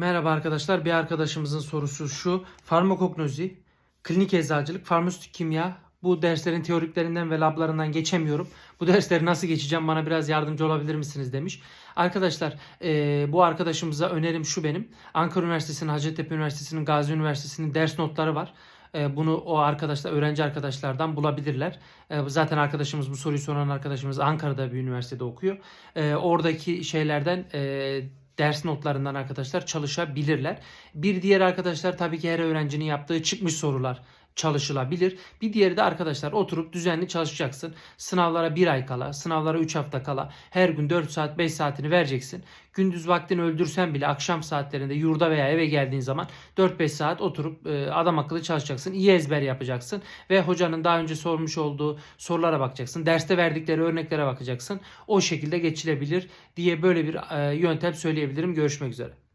Merhaba arkadaşlar. Bir arkadaşımızın sorusu şu. Farmakognozi, klinik eczacılık, farmasötik kimya bu derslerin teoriklerinden ve lablarından geçemiyorum. Bu dersleri nasıl geçeceğim bana biraz yardımcı olabilir misiniz demiş. Arkadaşlar eee, bu arkadaşımıza önerim şu benim. Ankara Üniversitesi'nin, Hacettepe Üniversitesi'nin, Gazi Üniversitesi'nin ders notları var. Bunu o arkadaşlar, öğrenci arkadaşlardan bulabilirler. Zaten arkadaşımız bu soruyu soran arkadaşımız Ankara'da bir üniversitede okuyor. Oradaki şeylerden ders notlarından arkadaşlar çalışabilirler. Bir diğer arkadaşlar tabii ki her öğrencinin yaptığı çıkmış sorular çalışılabilir. Bir diğeri de arkadaşlar oturup düzenli çalışacaksın. Sınavlara bir ay kala, sınavlara 3 hafta kala her gün 4 saat 5 saatini vereceksin. Gündüz vaktini öldürsen bile akşam saatlerinde yurda veya eve geldiğin zaman 4-5 saat oturup e, adam akıllı çalışacaksın. İyi ezber yapacaksın ve hocanın daha önce sormuş olduğu sorulara bakacaksın. Derste verdikleri örneklere bakacaksın. O şekilde geçilebilir diye böyle bir e, yöntem söyleyebilirim. Görüşmek üzere.